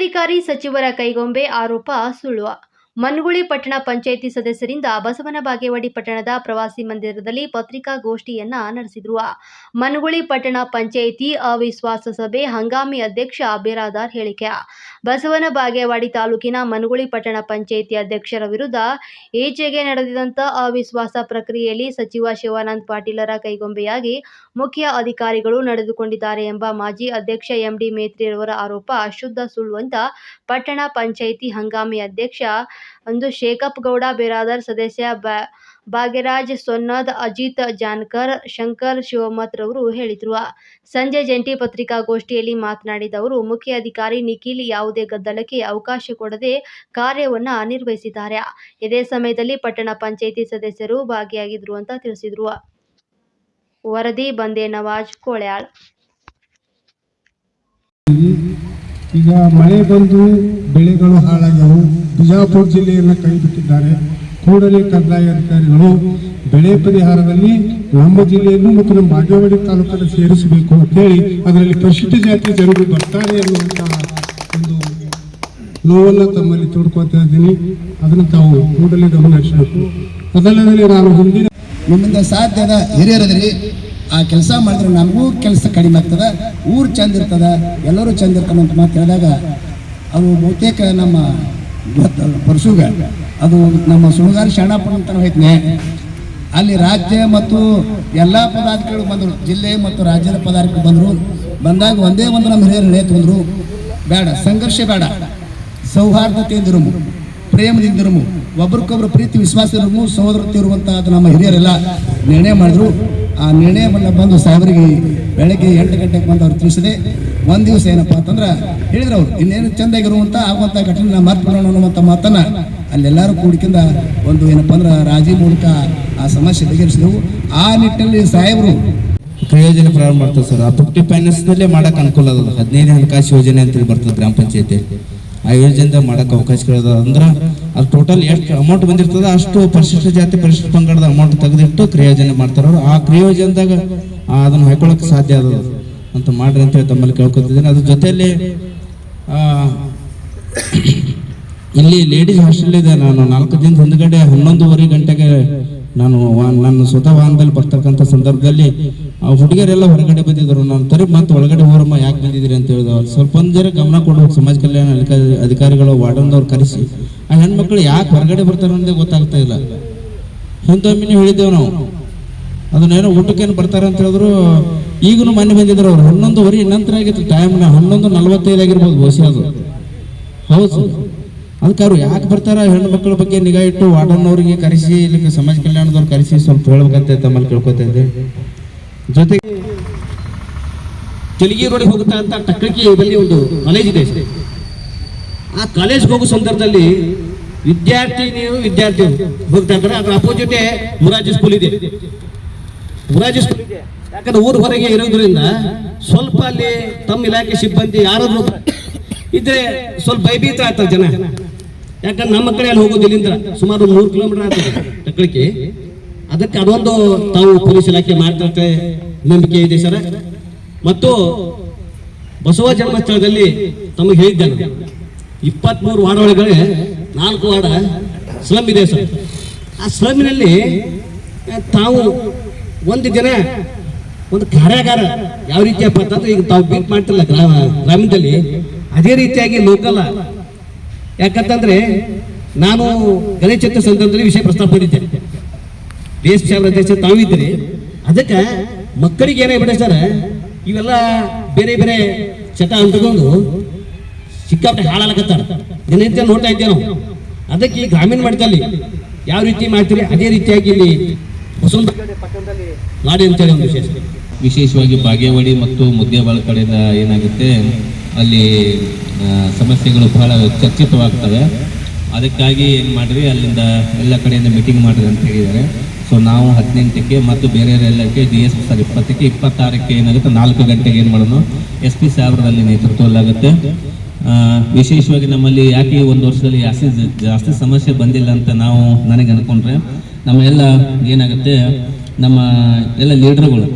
ಮುಖ್ಯಾಧಿಕಾರಿ ಸಚಿವರ ಕೈಗೊಂಬೆ ಆರೋಪ ಸುಳ್ಳು. ಮನ್ಗುಳಿ ಪಟ್ಟಣ ಪಂಚಾಯಿತಿ ಸದಸ್ಯರಿಂದ ಬಸವನ ಬಾಗೇವಾಡಿ ಪಟ್ಟಣದ ಪ್ರವಾಸಿ ಮಂದಿರದಲ್ಲಿ ಪತ್ರಿಕಾಗೋಷ್ಠಿಯನ್ನ ನಡೆಸಿದ್ರು. ಮನ್ಗುಳಿ ಪಟ್ಟಣ ಪಂಚಾಯಿತಿ ಅವಿಶ್ವಾಸ ಸಭೆ ಹಂಗಾಮಿ ಅಧ್ಯಕ್ಷ ಬಿರಾದಾರ್ ಹೇಳಿಕೆ. ಬಸವನ ಬಾಗೇವಾಡಿ ತಾಲೂಕಿನ ಮನ್ಗುಳಿ ಪಟ್ಟಣ ಪಂಚಾಯಿತಿ ಅಧ್ಯಕ್ಷರ ವಿರುದ್ಧ ಈಚೆಗೆ ನಡೆದಿದಂತ ಅವಿಶ್ವಾಸ ಪ್ರಕ್ರಿಯೆಯಲ್ಲಿ ಸಚಿವ ಶಿವಾನಂದ ಪಾಟೀಲರ ಕೈಗೊಂಬೆಯಾಗಿ ಮುಖ್ಯ ಅಧಿಕಾರಿಗಳು ನಡೆದುಕೊಂಡಿದ್ದಾರೆ ಎಂಬ ಮಾಜಿ ಅಧ್ಯಕ್ಷ ಎಂಡಿ ಮೇತ್ರಿರವರ ಆರೋಪ ಶುದ್ಧ ಸುಳ್ಳು ಅಂತ ಪಟ್ಟಣ ಪಂಚಾಯಿತಿ ಹಂಗಾಮಿ ಅಧ್ಯಕ್ಷ ಒಂದು ಶೇಖಪ್ ಗೌಡ ಬಿರಾದರ್ ಸದಸ್ಯ ಭಾಗ್ಯರಾಜ್ ಸೊನ್ನದ್ ಅಜಿತ್, ಜಾನ್ಕರ್, ಶಂಕರ್, ಶಿವಮತ್ ರವರು ಹೇಳಿದರು. ಸಂಜೆ ಜಂಟಿ ಪತ್ರಿಕಾಗೋಷ್ಠಿಯಲ್ಲಿ ಮಾತನಾಡಿದ ಅವರು, ಮುಖ್ಯ ಅಧಿಕಾರಿ ನಿಖಿಲ್ ಯಾವುದೇ ಗದ್ದಲಕ್ಕೆ ಅವಕಾಶ ಕೊಡದೆ ಕಾರ್ಯವನ್ನ ನಿರ್ವಹಿಸಿದ್ದಾರೆ. ಇದೇ ಸಮಯದಲ್ಲಿ ಪಟ್ಟಣ ಪಂಚಾಯಿತಿ ಸದಸ್ಯರು ಭಾಗಿಯಾಗಿದ್ರು ಅಂತ ತಿಳಿಸಿದ್ರು. ವರದಿ ಬಂದೆ ನವಾಜ್ ಕೋಳ್ಯಾಳ್. ಈಗ ಮಳೆ ಬಂದು ಬೆಳೆಗಳು ಹಾಳಾಗ್ಯವು ಬಿಜಾಪುರ ಜಿಲ್ಲೆಯನ್ನು ಕೈ ಬಿಟ್ಟಿದ್ದಾರೆ ಕೂಡಲೇ ಕಂದಾಯ ಅಧಿಕಾರಿಗಳು ಬೆಳೆ ಪರಿಹಾರದಲ್ಲಿ ನಮ್ಮ ಜಿಲ್ಲೆಯನ್ನು ಮತ್ತು ನಮ್ಮ ಬಾಗೇವಾಡಿ ತಾಲೂಕನ್ನು ಸೇರಿಸಬೇಕು ಅಂತೇಳಿ ಅದರಲ್ಲಿ ಪರಿಶಿಷ್ಟ ಜಾತಿ ಜನರು ಬರ್ತಾರೆ ಅನ್ನುವಂತಹ ಒಂದು ನೋವನ್ನು ತಮ್ಮಲ್ಲಿ ತೋಡ್ಕೊತಾ ಇದ್ದೀನಿ. ಅದನ್ನು ತಾವು ಕೂಡಲೇ ಗಮನಿಸಬೇಕು ಅದಲ್ಲದೆ ನಾನು ಹಿಂದಿನ ನಿಮ್ಮಿಂದ ಸಾಧ್ಯದ ಹಿರಿಯರದ್ರಿ. ಆ ಕೆಲಸ ಮಾಡಿದ್ರೆ ನಮಗೂ ಕೆಲಸ ಕಡಿಮೆ ಆಗ್ತದೆ, ಊರು ಚಂದ ಇರ್ತದೆ, ಎಲ್ಲರೂ ಚಂದ ಇರ್ತಾನೆ ಅಂತ ಮಾತು ಹೇಳಿದಾಗ, ಅದು ಬಹುತೇಕ ನಮ್ಮ ಗೊತ್ತಲ್ಲ ಪರಶುಗ, ಅದು ನಮ್ಮ ಸುಣಗಾರ ಶರಣಪ್ಪನ ಅಂತ ಹೋಯ್ತನೆ. ಅಲ್ಲಿ ರಾಜ್ಯ ಮತ್ತು ಎಲ್ಲ ಪದಾಧಿಕಾರಿಗಳು ಬಂದರು, ಜಿಲ್ಲೆ ಮತ್ತು ರಾಜ್ಯದ ಪದಾರ್ಥಗಳು ಬಂದರು. ಬಂದಾಗ ಒಂದೇ ಒಂದು ನಮ್ಮ ಹಿರಿಯರು ನೇತು ಬಂದರು ಬೇಡ, ಸಂಘರ್ಷ ಬೇಡ. ಸೌಹಾರ್ದತೆಯಿಂದಿರುಮು, ಪ್ರೇಮದಿಂದಿರುಮು. ಒಬ್ರಿಗೊಬ್ರು ಪ್ರೀತಿ, ವಿಶ್ವಾಸ ಇರೋನು ಸಹೋದರತೆ ಇರುವಂಥ ಅದು ನಮ್ಮ ಹಿರಿಯರೆಲ್ಲ ನಿರ್ಣಯ ಮಾಡಿದ್ರು. ಆ ನಿರ್ಣಯವನ್ನು ಬಂದು ಸಾಹೇಬರಿಗೆ ಬೆಳಗ್ಗೆ ಎಂಟು ಗಂಟೆಗೆ ಬಂದು ಅವ್ರು ತಿಳಿಸಿದೆ. ಒಂದು ದಿವಸ ಏನಪ್ಪ ಅಂತಂದ್ರೆ ಹೇಳಿದ್ರು ಅವ್ರು, ಇನ್ನೇನು ಚೆಂದಾಗಿರುವಂತ ಆಗುವಂಥ ಘಟನೆ ಮರ್ತು ಬಿಡೋಣ ಅನ್ನುವಂಥ ಮಾತನ್ನ ಅಲ್ಲೆಲ್ಲರೂ ಕೂಡಿಕಿಂದ ಒಂದು ಏನಪ್ಪ ಅಂದ್ರೆ ರಾಜಿ ಮೂಲಕ ಆ ಸಮಸ್ಯೆ ಬಗೆಹರಿಸಿದೆವು. ಆ ನಿಟ್ಟಿನಲ್ಲಿ ಸಾಹೇಬರು ಪ್ರಯೋಜನ ಪ್ರಾರಂಭ ಮಾಡ್ತಾರೆ ಸರ್. ಆ ಫಿಫ್ಟಿ ಫೈನಾನ್ಸ್ನಲ್ಲೇ ಮಾಡಕ್ಕೆ ಅನುಕೂಲ ಅದ ಹದಿನೈದು ಹಣಕಾಸು ಯೋಜನೆ ಅಂತೇಳಿ ಬರ್ತದೆ ಗ್ರಾಮ ಪಂಚಾಯತಿ. ಆ ಯೋಜನೆಯಿಂದ ಮಾಡಕ್ಕೆ ಅವಕಾಶಗಳದ ಅಂದ್ರೆ ಅದು ಟೋಟಲ್ ಎಷ್ಟು ಅಮೌಂಟ್ ಬಂದಿರ್ತದೆ ಅಷ್ಟು ಪರಿಶಿಷ್ಟ ಜಾತಿ, ಪರಿಶಿಷ್ಟ ಪಂಗಡದ ಅಮೌಂಟ್ ತೆಗೆದಿಟ್ಟು ಕ್ರಿಯೋಜನೆ ಮಾಡ್ತಾರ ಆ ಕ್ರಿಯೋಜನದಾಗ ಅದನ್ನು ಹಾಕೊಳ್ಳೋಕೆ ಸಾಧ್ಯ ಅದ. ಅಂತ ಮಾಡ್ರಿ ಅಂತ ಹೇಳಿ ತಮ್ಮಲ್ಲಿ ಕೇಳ್ಕೊತಿದ್ದೀನಿ. ಅದ್ರ ಜೊತೆಯಲ್ಲಿ ಇಲ್ಲಿ ಲೇಡೀಸ್ ಹಾಸ್ಟೆಲ್ ಇದೆ. ನಾನು ನಾಲ್ಕು ದಿನದ ಹಿಂದ್ಗಡೆ ಹನ್ನೊಂದುವರೆ ಗಂಟೆಗೆ ನಾನು ನನ್ನ ಸ್ವತಃ ವಾಹನದಲ್ಲಿ ಬರ್ತಕ್ಕಂಥ ಸಂದರ್ಭದಲ್ಲಿ ಆ ಹುಡುಗಿಯರೆಲ್ಲ ಹೊರಗಡೆ ಬಂದಿದ್ರು ನಾನು ತರಿ ಮತ್ತೆ ಒಳಗಡೆ ಹೋರಮ್ಮ, ಯಾಕೆ ಬಂದಿದ್ದೀರಿ ಅಂತ ಹೇಳಿದ್ರು. ಅವ್ರು ಸ್ವಲ್ಪ ಒಂದು ಜರ ಗಮನ ಕೊಡ್ಬೇಕು ಸಮಾಜ ಕಲ್ಯಾಣ ಅಧಿಕಾರಿ ಅಧಿಕಾರಿಗಳು, ವಾರ್ಡನ್ದವ್ರು ಕರೆಸಿ. ಆ ಹೆಣ್ಮಕ್ಳು ಯಾಕೆ ಹೊರಗಡೆ ಬರ್ತಾರೆ ಅನ್ನೋದೇ ಗೊತ್ತಾಗ್ತಾ ಇಲ್ಲ. ಹಿಂದೊಮ್ಮಿನೂ ಹೇಳಿದ್ದೇವೆ ನಾವು. ಅದನ್ನೇನೋ ಊಟಕ್ಕೇನು ಬರ್ತಾರೆ ಅಂತ ಹೇಳಿದ್ರು. ಈಗಲೂ ಮೊನ್ನೆ ಬಂದಿದ್ರು ಅವ್ರು. ಹನ್ನೊಂದುವರೆ ನಂತರ ಆಗಿತ್ತು. ಟೈಮ್ ಹನ್ನೊಂದು ನಲ್ವತ್ತೈದು ಆಗಿರ್ಬೋದು ಬಹುಶಃ ಅದು. ಹೌದು. ಅದಕ್ಕೆ ಅವ್ರು ಯಾಕೆ ಬರ್ತಾರ? ಹೆಣ್ಣು ಮಕ್ಕಳ ಬಗ್ಗೆ ನಿಗಾ ಇಟ್ಟು ವಾರ್ಡನ್ ಅವರಿಗೆ ಕರೆಸಿ, ಇಲ್ಲಿಗೆ ಸಮಾಜ ಕಲ್ಯಾಣದವ್ರು ಕರೆಸಿ, ಸ್ವಲ್ಪ ಹೇಳ್ಬೇಕಂತ ತಮ್ಮಲ್ಲಿ ಕೇಳ್ಕೊತಾ ಇದ್ದೆ. ಜೊತೆಗೆ ತೆಲಿಗಿ ರೋಡಿಗೆ ಹೋಗುತ್ತಾ ಅಂತ ಟಕ್ಕಳಿಗೆ ಬಲ್ಲಿ ಒಂದು ಕಾಲೇಜ್ ಇದೆ. ಆ ಕಾಲೇಜ್ಗೆ ಹೋಗೋ ಸಂದರ್ಭದಲ್ಲಿ ವಿದ್ಯಾರ್ಥಿನಿಯರು ವಿದ್ಯಾರ್ಥಿ ಹೋಗ್ತಾ ಇದ್ದಾರೆ ಅದ್ರ ಅಪೋಸಿಟ್ ಮುರಾಜಿ ಸ್ಕೂಲ್ ಇದೆ. ಮುರಾಜಿ ಸ್ಕೂಲ್ ಇದೆ. ಯಾಕಂದ್ರೆ ಊರ ಹೊರಗೆ ಇರೋದ್ರಿಂದ ಸ್ವಲ್ಪ ಅಲ್ಲಿ ತಮ್ಮ ಇಲಾಖೆ ಸಿಬ್ಬಂದಿ ಯಾರಾದ್ರೂ ಇದ್ರೆ ಸ್ವಲ್ಪ ಭಯಭೀತ ಆಗ್ತಾರೆ ಜನ. ಯಾಕಂದ್ರೆ ನಮ್ಮ ಕಡೆ ಅಲ್ಲಿ ಹೋಗೋದು ಇಲ್ಲಿಂದ ಸುಮಾರು ಮೂರು ಕಿಲೋಮೀಟರ್ ಆಗ್ತದೆ ಟಕ್ಕಳಿಗೆ ಅದಕ್ಕೆ ಅದೊಂದು ತಾವು ಪೊಲೀಸ್ ಇಲಾಖೆ ಮಾಡಿದಂತೆ ನಂಬಿಕೆ ಇದೆ ಸರ. ಮತ್ತು ಬಸವ ಜನ್ಮಸ್ಥಳದಲ್ಲಿ ತಮಗೆ ಹೇಳಿದ್ದಾನೆ, ಇಪ್ಪತ್ಮೂರು ವಾರ್ಡ್ ಒಳಗಡೆ ನಾಲ್ಕು ವಾರ್ಡ ಸ್ಲಮ್ ಇದೆ ಸರ್. ಆ ಸ್ಲಮ್ನಲ್ಲಿ ತಾವು ಒಂದು ದಿನ ಒಂದು ಕಾರ್ಯಾಗಾರ ಯಾವ ರೀತಿಯಪ್ಪ ಅಂತಂದ್ರೆ ಈಗ ತಾವು ಬೀಟ್ ಮಾಡ್ತಿಲ್ಲ ಗ್ರಾಮ ಗ್ರಾಮದಲ್ಲಿ ಅದೇ ರೀತಿಯಾಗಿ ಲೋಕಲ್ಲ ಯಾಕಂತಂದ್ರೆ, ನಾನು ಗಣೇಶ ಸಂದರ್ಭದಲ್ಲಿ ವಿಷಯ ಪ್ರಸ್ತಾಪ ಮಾಡಿದ್ದೆ. ದೇಶ ಸಾಹೇಬ್ರ ಅಧ್ಯಕ್ಷ ತಾವಿದ್ರಿ ಅದಕ್ಕೆ ಮಕ್ಕಳಿಗೆ ಏನಾಗ್ಬಿಟ್ಟೆ ಸರ್ ಇವೆಲ್ಲ ಬೇರೆ ಬೇರೆ ಚಟ ಅಂಟ್ಕೊಂಡು ಸಿಕ್ಕಾಪಟ್ಟೆ ಹಾಳಾಗತ್ತಾರ. ದಿನನಿತ್ಯ ನೋಡ್ತಾ ಇದ್ದೇವೆ ನಾವು. ಅದಕ್ಕೆ ಈ ಗ್ರಾಮೀಣ ಮಟ್ಟದಲ್ಲಿ ಯಾವ ರೀತಿ ಮಾಡ್ತೀರಿ? ಅದೇ ರೀತಿಯಾಗಿ ಇಲ್ಲಿ ಹೊಸೊಂದು ಮಾಡಿ ಅಂತೇಳಿ ಒಂದು ವಿಶೇಷ. ವಿಶೇಷವಾಗಿ ಬಾಗೇವಾಡಿ ಮತ್ತು ಮುದ್ದೇಬಾಳ ಕಡೆಯಿಂದ ಏನಾಗುತ್ತೆ, ಅಲ್ಲಿ ಸಮಸ್ಯೆಗಳು ಬಹಳ ಚರ್ಚಿತವಾಗ್ತವೆ. ಅದಕ್ಕಾಗಿ ಏನು ಮಾಡಿರಿ, ಅಲ್ಲಿಂದ ಎಲ್ಲ ಕಡೆಯಿಂದ ಮೀಟಿಂಗ್ ಮಾಡಿರಿ ಅಂತ ಹೇಳಿದ್ದಾರೆ. ಸೊ ನಾವು ಹದಿನೆಂಟಕ್ಕೆ ಮತ್ತು ಬೇರೆ ಎಲ್ಲಕ್ಕೆ ಡಿ ಎಸ್ ಸರ್ ಇಪ್ಪತ್ತಕ್ಕೆ ಇಪ್ಪತ್ತಾರಕ್ಕೆ ಏನಾಗುತ್ತೆ? ನಾಲ್ಕು ಗಂಟೆಗೆ ಏನು ಮಾಡೋಣ ಎಸ್ ಪಿ ಸಾಹೇಬ್ರಲ್ಲಿ ನೇತೃತ್ವದಲ್ಲಾಗುತ್ತೆ. ವಿಶೇಷವಾಗಿ ನಮ್ಮಲ್ಲಿ ಯಾಕೆ ಒಂದು ವರ್ಷದಲ್ಲಿ ಜಾಸ್ತಿ ಜಾಸ್ತಿ ಸಮಸ್ಯೆ ಬಂದಿಲ್ಲ ಅಂತ ನಾವು ನನಗೆ ಅಂದ್ಕೊಂಡ್ರೆ ನಮ್ಮ ಎಲ್ಲ ಏನಾಗುತ್ತೆ? ನಮ್ಮ ಎಲ್ಲ ಲೀಡ್ರ್ಗಳು,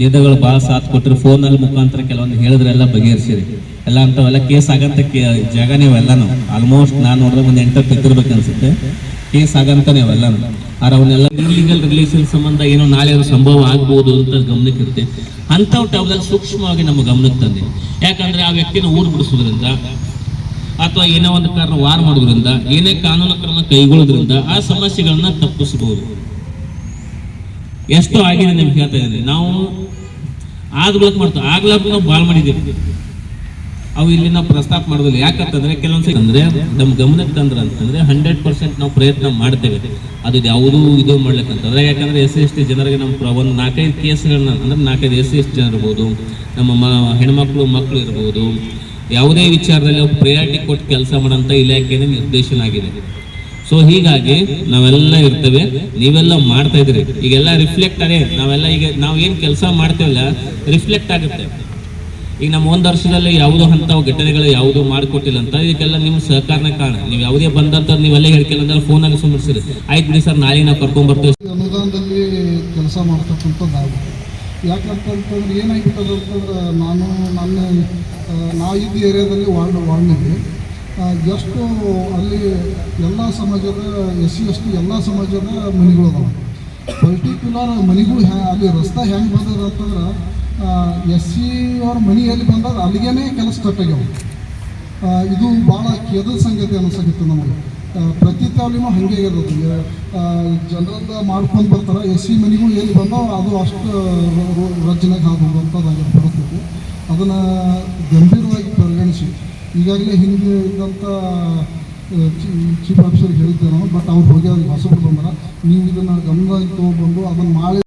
ಲೀಡರ್ಗಳು ಭಾಳ ಸಾಥ್ ಕೊಟ್ಟರು. ಫೋನಲ್ಲಿ ಮುಖಾಂತರ ಕೆಲವೊಂದು ಹೇಳಿದ್ರೆ ಎಲ್ಲ ಬಗೆಹರಿಸಿರಿ. ಎಲ್ಲ ಅಂಥವೆಲ್ಲ ಕೇಸ್ ಆಗಂತ ಕೇ ಜಾಗನೇ ಇವೆಲ್ಲನೂ ಆಲ್ಮೋಸ್ಟ್ ನಾನು ನೋಡಿದ್ರೆ ಒಂದು ಎಂಟತ್ತು ಬಿದ್ದಿರ್ಬೇಕು ಅನ್ಸುತ್ತೆ ಕೇಸ್ ಆಗಂತಾನೆ ಅವೆಲ್ಲನು ಆದ್ರೆ ಅವನ್ನೆಲ್ಲ ಇಲ್ಲಿಗಲ್ ರಿಲೇಷನ್ ಸಂಬಂಧ ಏನೋ ನಾಳೆ ಸಂಭವ ಆಗ್ಬೋದು ಅಂತ ಗಮನಕ್ಕೆ ಇರುತ್ತೆ. ಅಂಥವು ಟೈಮ್ದಲ್ಲಿ ಸೂಕ್ಷ್ಮವಾಗಿ ನಮ್ಮ ಗಮನಕ್ಕೆ ತಂದೆ. ಯಾಕಂದ್ರೆ ಆ ವ್ಯಕ್ತಿನ ಊರು ಬಿಡಿಸೋದ್ರಿಂದ ಅಥವಾ ಏನೋ ಒಂದು ಕಾರಣ ವಾರ ಮಾಡೋದ್ರಿಂದ ಏನೇ ಕಾನೂನು ಕ್ರಮ ಕೈಗೊಳ್ಳೋದ್ರಿಂದ ಆ ಸಮಸ್ಯೆಗಳನ್ನ ತಪ್ಪಿಸಬಹುದು. ಎಷ್ಟೋ ಆಗಿದೆ ನಿಮ್ಗೆ ಹೇಳ್ತಾ ಇದ್ದೀನಿ. ನಾವು ಆಗ್ಲಕ್ ಮಾಡ್ತೀವಿ. ಆಗ್ಲಕ್ ನಾವು ಬಾಳ್ ಮಾಡಿದ್ದೀವಿ. ಅವು ಇಲ್ಲಿ ನಾವು ಪ್ರಸ್ತಾಪ ಮಾಡೋದಿಲ್ಲ. ಯಾಕಂತಂದ್ರೆ ಕೆಲವೊಂದ್ಸರಿ ಅಂದ್ರೆ ನಮ್ಮ ಗಮನಕ್ಕೆ ತಂದ್ರ ಅಂತಂದ್ರೆ ಹಂಡ್ರೆಡ್ ಪರ್ಸೆಂಟ್ ನಾವು ಪ್ರಯತ್ನ ಮಾಡ್ತೇವೆ. ಅದು ಯಾವುದೂ ಇದು ಮಾಡ್ಲಿಕ್ಕಂತಂದ್ರೆ ಯಾಕಂದ್ರೆ ಎಸ್ ಸಿ ಎಸ್ ಟಿ ಜನರಿಗೆ ನಮ್ಮ ಒಂದು ನಾಲ್ಕೈದು ಕೇಸ್ಗಳನ್ನ ಅಂದ್ರೆ ನಾಲ್ಕೈದು ಎಸ್ ಸಿ ಎಸ್ ಟಿ ಜನ ಇರ್ಬೋದು, ನಮ್ಮ ಮ, ಹೆಣ್ಮಕ್ಳು ಮಕ್ಕಳು ಇರ್ಬೋದು, ಯಾವುದೇ ವಿಚಾರದಲ್ಲಿ ಪ್ರಿಯಾರಿಟಿ ಕೊಟ್ಟು ಕೆಲಸ ಮಾಡೋಂಥ ಇಲಾಖೆನೇ ನಿರ್ದೇಶನ ಆಗಿದೆ. ಸೊ ಹೀಗಾಗಿ ನಾವೆಲ್ಲ ಇರ್ತೇವೆ. ನೀವೆಲ್ಲ ಮಾಡ್ತಾ ಇದ್ರಿ ಈಗೆಲ್ಲ ರಿಫ್ಲೆಕ್ಟ್ ಅದೇ ನಾವೆಲ್ಲ ಈಗ ನಾವು ಏನು ಕೆಲಸ ಮಾಡ್ತೇವಲ್ಲ ರಿಫ್ಲೆಕ್ಟ್ ಆಗುತ್ತೆ. ಈಗ ನಮ್ಮ ಒಂದು ವರ್ಷದಲ್ಲಿ ಯಾವುದೋ ಅಂಥವು ಘಟನೆಗಳು ಯಾವುದು ಮಾಡಿಕೊಟ್ಟಿಲ್ಲ ಅಂತ ಇದಕ್ಕೆಲ್ಲ ನಿಮ್ಮ ಸಹಕಾರನ ಕಾರಣ. ನೀವು ಯಾವುದೇ ಬಂದಂತ ನೀವೆಲ್ಲ ಹೇಳ್ಕಿಲ್ಲ ಅಂದ್ರೆ ಫೋನಲ್ಲಿ ಸುಮ್ಮನಿಸಿರಿ ಆಯ್ತು ಬಿಡಿ ಸರ್, ನಾಳೆ ನಾವು ಕರ್ಕೊಂಡ್ ಬರ್ತೇವೆ. ಅನುದಾನದಲ್ಲಿ ಕೆಲಸ ಮಾಡ್ತಕ್ಕಂಥದ್ದು ಯಾಕಂತಂತಂದ್ರೆ ಏನಾಗಿರ್ತದೆ ಅಂತಂದ್ರೆ ನಾನು ನನ್ನ ನಾವು ಇದ್ದ ಏರಿಯಾದಲ್ಲಿ ವಾರ್ಡ್, ವಾರ್ಡ್ನಲ್ಲಿ ಎಷ್ಟು ಅಲ್ಲಿ ಎಲ್ಲ ಸಮಾಜದ ಎಸ್ ಸಿ ಎಸ್ ಟಿ ಎಲ್ಲ ಸಮಾಜದ ಮನೆಗಳು ಅದಾವೆ. ಪರ್ಟಿಕ್ಯುಲರ್ ಮನೆಗಳು ಹ್ಯಾ, ಅಲ್ಲಿ ರಸ್ತೆ ಹೆಂಗೆ ಬಂದದ ಅಂತಂದ್ರೆ ಎಸ್ ಸಿ ಅವ್ರ ಮನೆಯಲ್ಲಿ ಬಂದಾಗ ಅಲ್ಲಿಗೇ ಕೆಲಸ ಕಟ್ಟಾಗ್ಯಾವ ಇದು ಭಾಳ ಕೇದ ಸಂಗತಿ ಅನಿಸಕತ್ತು ನಮಗೆ. ಪ್ರತಿ ತಾಲೂನು ಹಾಗೆ ಇರೋದು ಜನರದ ಮಾಡ್ಕೊಂಡು ಬರ್ತಾರೆ, ಎಸ್ ಸಿ ಮನೆಗೂ ಎಲ್ಲಿ ಬಂದೋ ಅದು ಅಷ್ಟು ರಚನೆಗೆ ಆಗುವಂಥದ್ದಾಗಿ ಪರಿಸ್ಥಿತಿ. ಅದನ್ನು ಗಂಭೀರವಾಗಿ ಪರಿಗಣಿಸಿ. ಈಗಾಗಲೇ ಹಿಂದೆ ಇದ್ದಂಥ ಚೀಫ್ ಆಫೀಸರ್ಗೆ ಹೇಳಿದ್ದೆ ನಾನು, ಬಟ್ ಅವ್ರು ಹೋಗಿ ಅವ್ರಿಗೆ ಹೊಸ ಬಂದ್ರೆ. ನೀವು ಇದನ್ನು ಗಮನದಲ್ಲಿ ತೊಗೊಂಡ್ಬಂದು ಅದನ್ನು ಮಾಡಿ